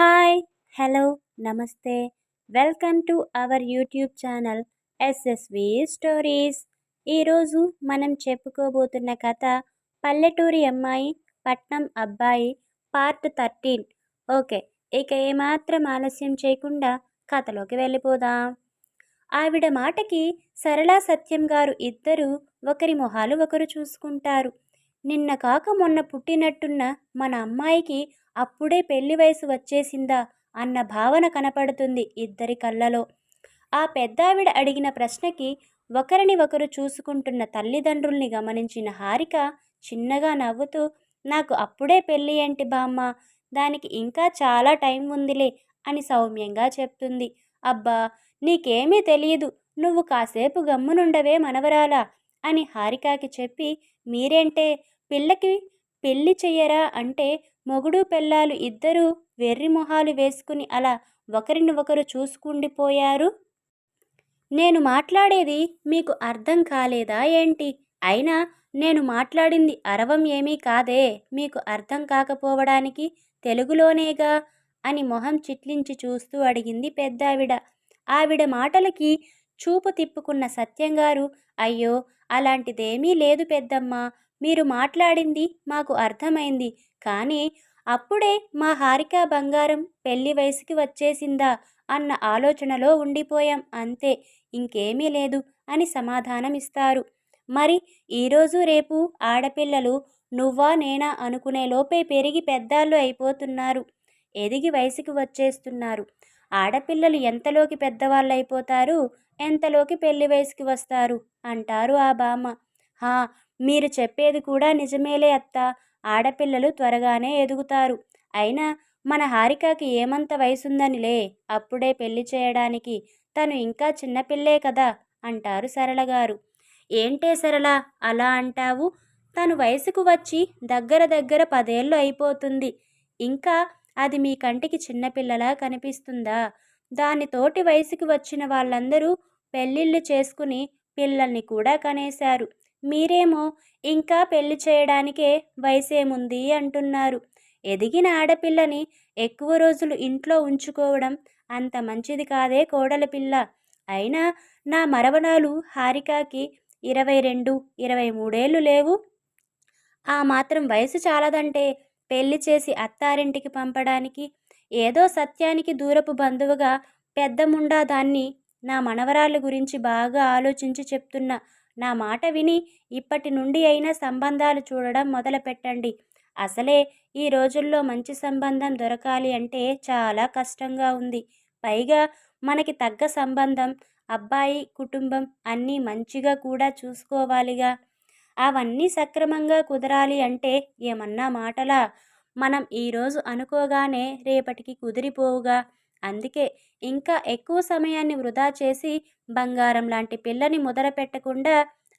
Hi hello నమస్తే. Welcome to our YouTube channel SSV stories. ఈరోజు మనం చెప్పుకోబోతున్న కథ పల్లెటూరి అమ్మాయి పట్నం అబ్బాయి పార్ట్ థర్టీన్. ఓకే ఇక ఏమాత్రం ఆలస్యం చేయకుండా కథలోకి వెళ్ళిపోదాం. ఆవిడ మాటకి సరళా సత్యం గారు ఇద్దరు ఒకరి మొహాలు ఒకరు చూసుకుంటారు. నిన్న కాక మొన్న పుట్టినట్టున్న మన అమ్మాయికి అప్పుడే పెళ్ళి వయసు వచ్చేసిందా అన్న భావన కనపడుతుంది ఇద్దరి కళ్ళలో. ఆ పెద్దావిడ అడిగిన ప్రశ్నకి ఒకరిని ఒకరు చూసుకుంటున్న తల్లిదండ్రుల్ని గమనించిన హారిక చిన్నగా నవ్వుతూ నాకు అప్పుడే పెళ్ళి ఏంటి బామ్మ? దానికి ఇంకా చాలా టైం ఉందిలే అని సౌమ్యంగా చెప్తుంది. అబ్బా నీకేమీ తెలియదు నువ్వు కాసేపు గమ్మునుండవే మనవరాలా అని హారికాకి చెప్పి మీరేంటే పిల్లకి పెళ్ళి చెయ్యరా అంటే మొగుడు పెళ్ళాలు ఇద్దరూ వెర్రి మొహాలు వేసుకుని అలా ఒకరిని ఒకరు చూసుకుండిపోయారు? నేను మాట్లాడేది మీకు అర్థం కాలేదా ఏంటి? అయినా నేను మాట్లాడింది అరవం ఏమీ కాదే మీకు అర్థం కాకపోవడానికి తెలుగులోనేగా అని మొహం చిట్లించి చూస్తూ అడిగింది పెద్దావిడ. ఆవిడ మాటలకి చూపు తిప్పుకున్న సత్యంగారు అయ్యో అలాంటిదేమీ లేదు పెద్దమ్మ మీరు మాట్లాడింది మాకు అర్థమైంది. కానీ అప్పుడే మా హారిక బంగారం పెళ్ళి వయసుకి వచ్చేసిందా అన్న ఆలోచనలో ఉండిపోయాం అంతే. ఇంకేమీ లేదు అని సమాధానం ఇస్తారు మరి ఈరోజు రేపు ఆడపిల్లలు నువ్వా నేనా అనుకునే లోపే పెరిగి పెద్దాళ్ళు అయిపోతున్నారు. ఎదిగి వయసుకి వచ్చేస్తున్నారు. ఆడపిల్లలు ఎంతలోకి పెద్దవాళ్ళు అయిపోతారు ఎంతలోకి పెళ్ళి వయసుకి వస్తారు? అంటారు ఆ బామ్మ. హా మీరు చెప్పేది కూడా నిజమేలే అత్త. ఆడపిల్లలు త్వరగానే ఎదుగుతారు. అయినా మన హారికకి ఏమంత వయసుందనిలే. అప్పుడే పెళ్ళి చేయడానికి. తను ఇంకా చిన్నపిల్లే కదా అంటారు సరళగారు ఏంటే సరళ అలా అంటావు? తను వయసుకు వచ్చి దగ్గర దగ్గర పదేళ్ళు అయిపోతుంది. ఇంకా అది మీ కంటికి చిన్నపిల్లలా కనిపిస్తుందా? దాని తోటి వయసుకి వచ్చిన వాళ్ళందరూ పెళ్ళిళ్ళు చేసుకుని పిల్లల్ని కూడా కనేశారు. మీరేమో ఇంకా పెళ్ళి చేయడానికే వయసేముంది అంటున్నారు. ఎదిగిన ఆడపిల్లని ఎక్కువ రోజులు ఇంట్లో ఉంచుకోవడం అంత మంచిది కాదే కోడల పిల్ల. అయినా నా మరవనాలు హారికాకి ఇరవై రెండు ఇరవై మూడేళ్ళు లేవు. ఆ మాత్రం వయసు చాలదంటే పెళ్ళి చేసి అత్తారింటికి పంపడానికి ఏదో సత్యానికి దూరపు బంధువుగా పెద్దముండా దాన్ని నా మనవరాళ్ళ గురించి బాగా ఆలోచించి చెప్తున్నా నా మాట విని ఇప్పటి నుండి అయినా సంబంధాలు చూడడం మొదలుపెట్టండి. అసలే ఈ రోజుల్లో మంచి సంబంధం దొరకాలి అంటే చాలా కష్టంగా ఉంది. పైగా మనకి తగ్గ సంబంధం అబ్బాయి కుటుంబం అన్నీ మంచిగా కూడా చూసుకోవాలిగా. అవన్నీ సక్రమంగా కుదరాలి అంటే ఏమన్నా మాటలా? మనం ఈరోజు అనుకోగానే రేపటికి కుదిరిపోవుగా. అందుకే ఇంకా ఎక్కువ సమయాన్ని వృధా చేసి బంగారం లాంటి పిల్లని ముదర పెట్టకుండా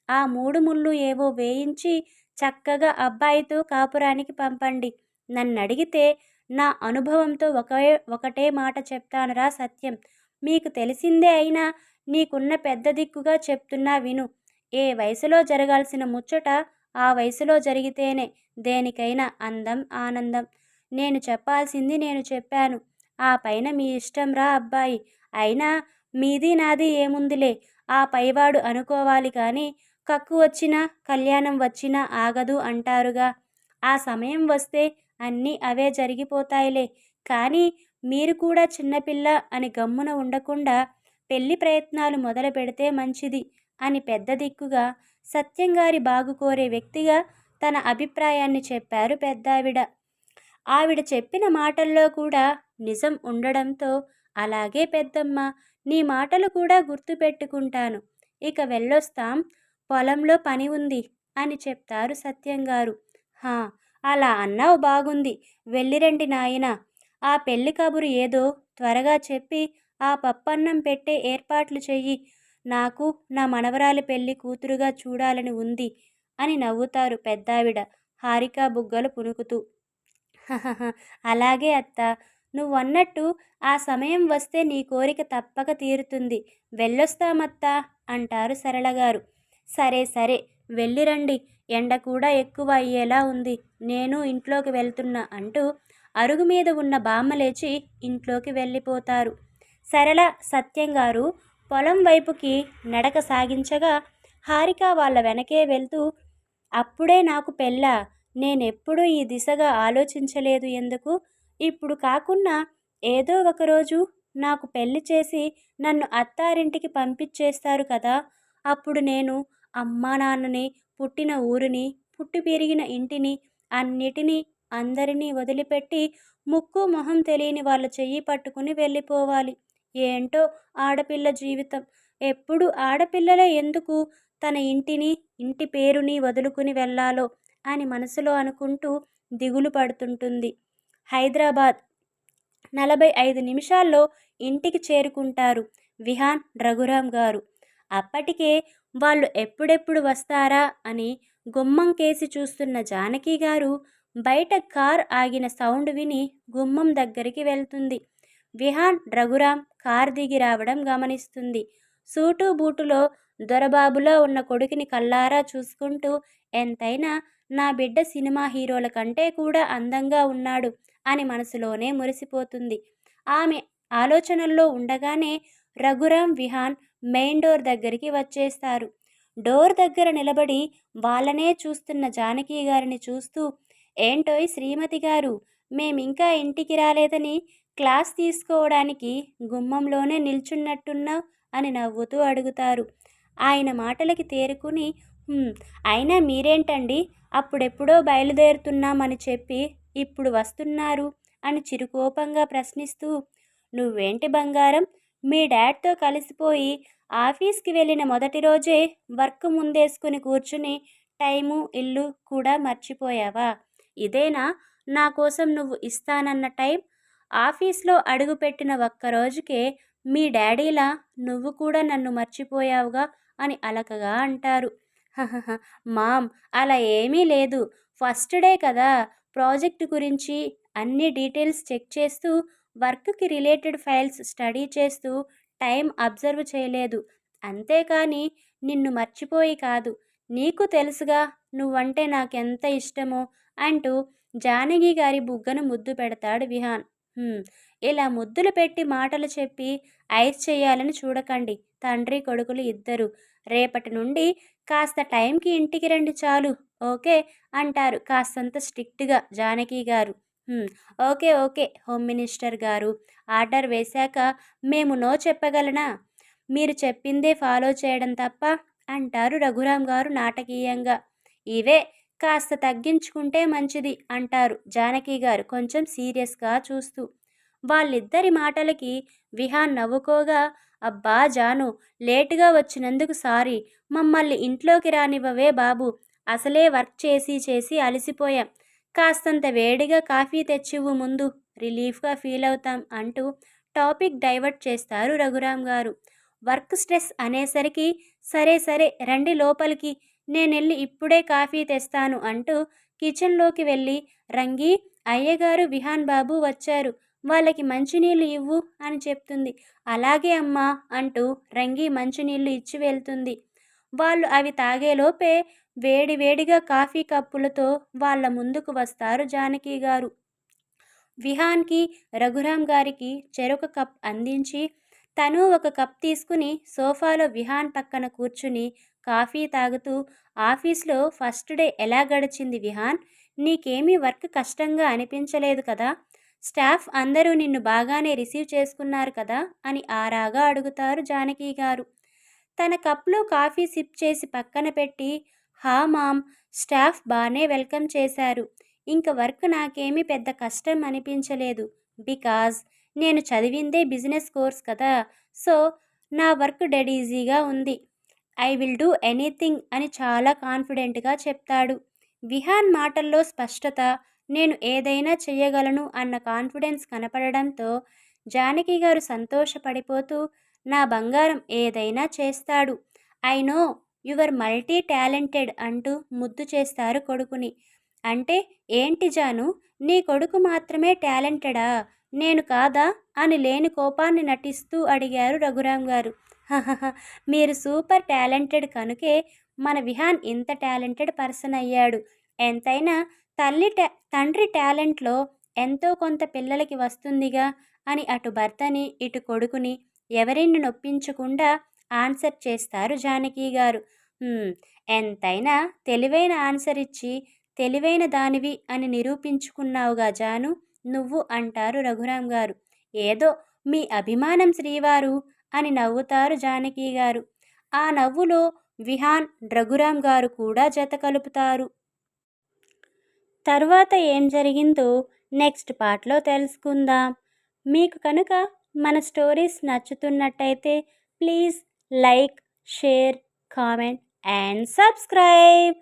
ఆ మూడు ముళ్ళు ఏవో వేయించి చక్కగా అబ్బాయితో కాపురానికి పంపండి. నన్ను అడిగితే నా అనుభవంతో ఒకే ఒకటే మాట చెప్తానురా సత్యం. మీకు తెలిసిందే అయినా నీకున్న పెద్ద దిక్కుగా చెప్తున్నా విను. ఏ వయసులో జరగాల్సిన ముచ్చట ఆ వయసులో జరిగితేనే దేనికైనా అందం ఆనందం. నేను చెప్పాల్సింది నేను చెప్పాను. ఆ పైన మీ ఇష్టం రా అబ్బాయి. అయినా మీది నాది ఏముందిలే. ఆ పైవాడు అనుకోవాలి కానీ కక్కు వచ్చినా కళ్యాణం వచ్చినా ఆగదు అంటారుగా. ఆ సమయం వస్తే అన్నీ అవే జరిగిపోతాయిలే. కానీ మీరు కూడా చిన్నపిల్ల అని గమ్మున ఉండకుండా పెళ్ళి ప్రయత్నాలు మొదలు పెడితే మంచిది అని పెద్ద దిక్కుగా సత్యంగారి బాగు కోరే వ్యక్తిగా తన అభిప్రాయాన్ని చెప్పారు పెద్దావిడ. ఆవిడ చెప్పిన మాటల్లో కూడా నిజం ఉండడంతో అలాగే పెద్దమ్మ నీ మాటలు కూడా గుర్తుపెట్టుకుంటాను. ఇక వెళ్ళొస్తాం పొలంలో పని ఉంది అని చెప్తారు సత్యంగారు హా అలా అన్నావు బాగుంది. వెళ్ళిరండి నాయన. ఆ పెళ్ళి కబురు ఏదో త్వరగా చెప్పి ఆ పప్పన్నం పెట్టే ఏర్పాట్లు చెయ్యి. నాకు నా మనవరాలి పెళ్ళి కూతురుగా చూడాలని ఉంది అని నవ్వుతారు పెద్దావిడ హారికా బుగ్గలు పునుకుతూ. అలాగే అత్త. నువ్వు అన్నట్టు ఆ సమయం వస్తే నీ కోరిక తప్పక తీరుతుంది. వెళ్ళొస్తామత్తా అంటారు సరళగారు. సరే సరే. వెళ్ళిరండి. ఎండ కూడా ఎక్కువ అయ్యేలా ఉంది. నేను ఇంట్లోకి వెళ్తున్నా అంటూ అరుగు మీద ఉన్న బామ్మ లేచి ఇంట్లోకి వెళ్ళిపోతారు. సరళ సత్యం గారు పొలం వైపుకి నడక సాగించగా హారిక వాళ్ళ వెనకే వెళ్తూ అప్పుడే నాకు పెళ్ళా? నేనెప్పుడూ ఈ దిశగా ఆలోచించలేదు ఎందుకు? ఇప్పుడు కాకున్నా ఏదో ఒకరోజు నాకు పెళ్ళి చేసి నన్ను అత్తారింటికి పంపించేస్తారు కదా అప్పుడు నేను అమ్మా నాన్నని పుట్టిన ఊరిని పుట్టి పెరిగిన ఇంటిని అన్నిటినీ అందరినీ వదిలిపెట్టి ముక్కు మొహం తెలియని వాళ్ళ చెయ్యి పట్టుకుని వెళ్ళిపోవాలి. ఏంటో ఆడపిల్ల జీవితం. ఎప్పుడు ఆడపిల్లలే ఎందుకు తన ఇంటిని ఇంటి పేరుని వదులుకుని వెళ్ళాలో? అని మనసులో అనుకుంటూ దిగులు పడుతుంటుంది. హైదరాబాద్ నలభై ఐదు నిమిషాల్లో ఇంటికి చేరుకుంటారు విహాన్ రఘురామ్ గారు. అప్పటికే వాళ్ళు ఎప్పుడెప్పుడు వస్తారా అని గుమ్మం కేసి చూస్తున్న జానకి గారు బయట కార్ ఆగిన సౌండ్ విని గుమ్మం దగ్గరికి వెళ్తుంది. విహాన్ రఘురామ్ కార్ దిగి రావడం గమనిస్తుంది. సూటు బూటులో దొరబాబులో ఉన్న కొడుకుని కల్లారా చూసుకుంటూ ఎంతైనా నా బిడ్డ సినిమా హీరోల కంటే కూడా అందంగా ఉన్నాడు అని మనసులోనే మురిసిపోతుంది. ఆమె ఆలోచనల్లో ఉండగానే రఘురామ్ విహాన్ మెయిన్ డోర్ దగ్గరికి వచ్చేస్తారు. డోర్ దగ్గర నిలబడి వాళ్ళనే చూస్తున్న జానకి గారిని చూస్తూ ఏంటోయ్ శ్రీమతి గారు మేమింకా ఇంటికి రాలేదని క్లాస్ తీసుకోవడానికి గుమ్మంలోనే నిల్చున్నట్టున్నావు? అని నవ్వుతూ అడుగుతారు. ఆయన మాటలకి తేరుకుని అయినా మీరేంటండి? అప్పుడెప్పుడో బయలుదేరుతున్నామని చెప్పి ఇప్పుడు వస్తున్నారు అని చిరుకోపంగా ప్రశ్నిస్తూ నువ్వేంటి బంగారం? మీ డాడ్తో కలిసిపోయి ఆఫీస్కి వెళ్ళిన మొదటి రోజే వర్క్ ముందేసుకుని కూర్చుని టైము ఇల్లు కూడా మర్చిపోయావా? ఇదేనా? నా కోసం నువ్వు ఇస్తానన్న టైం? ఆఫీస్లో అడుగుపెట్టిన ఒక్క రోజుకే మీ డాడీలా నువ్వు కూడా నన్ను మర్చిపోయావుగా? అని అలకగా అంటారు. మామ్ అలా ఏమీ లేదు. ఫస్ట్ డే కదా ప్రాజెక్ట్ గురించి అన్ని డీటెయిల్స్ చెక్ చేస్తూ వర్క్కి రిలేటెడ్ ఫైల్స్ స్టడీ చేస్తూ టైం అబ్జర్వ్ చేయలేదు. అంతేకాని నిన్ను మర్చిపోయి కాదు. నీకు తెలుసుగా నువ్వంటే నాకెంత ఇష్టమో అంటూ జానకి గారి బుగ్గను ముద్దు పెడతాడు విహాన్. ఇలా ముద్దులు పెట్టి మాటలు చెప్పి ఐస్ చేయాలని చూడకండి. తండ్రి కొడుకులు ఇద్దరు. రేపటి నుండి కాస్త టైంకి ఇంటికి రండి చాలు. ఓకే? అంటారు. కాస్తంత స్ట్రిక్ట్గా జానకి గారు. Okay okay. హోమ్ మినిస్టర్ గారు ఆర్డర్ వేశాక మేము నో చెప్పగలనా? మీరు చెప్పిందే ఫాలో చేయడం తప్ప అంటారు రఘురామ్ గారు నాటకీయంగా. ఇవే కాస్త తగ్గించుకుంటే మంచిది అంటారు జానకి గారు కొంచెం సీరియస్గా చూస్తూ. వాళ్ళిద్దరి మాటలకి విహాన్ నవ్వుకోగా అబ్బా జాను లేటుగా వచ్చినందుకు సారీ. మమ్మల్ని ఇంట్లోకి రానివ్వవే బాబు. అసలే వర్క్ చేసి చేసి అలసిపోయాం. కాస్తంత వేడిగా కాఫీ తెచ్చివ్వు ముందు. రిలీఫ్గా ఫీల్ అవుతాం అంటూ టాపిక్ డైవర్ట్ చేస్తారు రఘురామ్ గారు. వర్క్ స్ట్రెస్ అనేసరికి సరే సరే రండి లోపలికి. నేనెళ్ళి ఇప్పుడే కాఫీ తెస్తాను అంటూ కిచెన్లోకి వెళ్ళి రంగి అయ్యగారు విహాన్ బాబు వచ్చారు. వాళ్ళకి మంచినీళ్ళు ఇవ్వు అని చెప్తుంది. అలాగే అమ్మా అంటూ రంగి మంచినీళ్ళు ఇచ్చి వెళ్తుంది. వాళ్ళు అవి తాగేలోపే వేడి వేడిగా కాఫీ కప్పులతో వాళ్ళ ముందుకు వస్తారు జానకి గారు. విహాన్కి రఘురామ్ గారికి చెరొక కప్ అందించి తను ఒక కప్ తీసుకుని సోఫాలో విహాన్ పక్కన కూర్చుని కాఫీ తాగుతూ ఆఫీస్లో ఫస్ట్ డే ఎలా గడిచింది విహాన్? నీకేమీ వర్క్ కష్టంగా అనిపించలేదు కదా? స్టాఫ్ అందరూ నిన్ను బాగానే రిసీవ్ చేసుకున్నారు కదా అని ఆరాగా అడుగుతారు జానకి గారు. తన కప్లో కాఫీ సిప్ చేసి పక్కన పెట్టి హా మామ్ స్టాఫ్ బాగానే వెల్కమ్ చేశారు. ఇంక వర్క్ నాకేమీ పెద్ద కష్టం అనిపించలేదు. బికాజ్ నేను చదివిందే బిజినెస్ కోర్స్ కదా సో నా వర్క్ డెడ్ ఈజీగా ఉంది. ఐ విల్ డూ ఎనీథింగ్ అని చాలా కాన్ఫిడెంట్గా చెప్తాడు. విహాన్ మాటల్లో స్పష్టత నేను ఏదైనా చెయ్యగలను అన్న కాన్ఫిడెన్స్ కనపడడంతో జానకి గారు సంతోషపడిపోతూ నా బంగారం ఏదైనా చేస్తాడు. I know your multi talented అంటూ ముద్దు చేస్తారు కొడుకుని. అంటే ఏంటి జాను నీ కొడుకు మాత్రమే టాలెంటెడా? నేను కాదా? అని లేని కోపాన్ని నటిస్తూ అడిగారు రఘురామ్ గారు. మీరు సూపర్ టాలెంటెడ్ కనుకే మన విహాన్ ఇంత టాలెంటెడ్ పర్సన్ అయ్యాడు. ఎంతైనా తల్లి తండ్రి టాలెంట్లో ఎంతో కొంత పిల్లలకి వస్తుందిగా అని అటు భర్తని ఇటు కొడుకుని ఎవరిని నొప్పించకుండా ఆన్సర్ చేస్తారు జానకి గారు. ఎంతైనా తెలివైన ఆన్సర్ ఇచ్చి తెలివైన దానివి అని నిరూపించుకున్నావుగా జాను నువ్వు అంటారు రఘురాం గారు. ఏదో మీ అభిమానం శ్రీవారు అని నవ్వుతారు జానకి గారు. ఆ నవ్వులో విహాన్ రఘురాం గారు కూడా జత కలుపుతారు. తర్వాత ఏం జరిగిందో నెక్స్ట్ పార్ట్లో తెలుసుకుందాం. మీకు కనుక మన stories నచ్చుతున్నట్టయితే please like share comment and subscribe.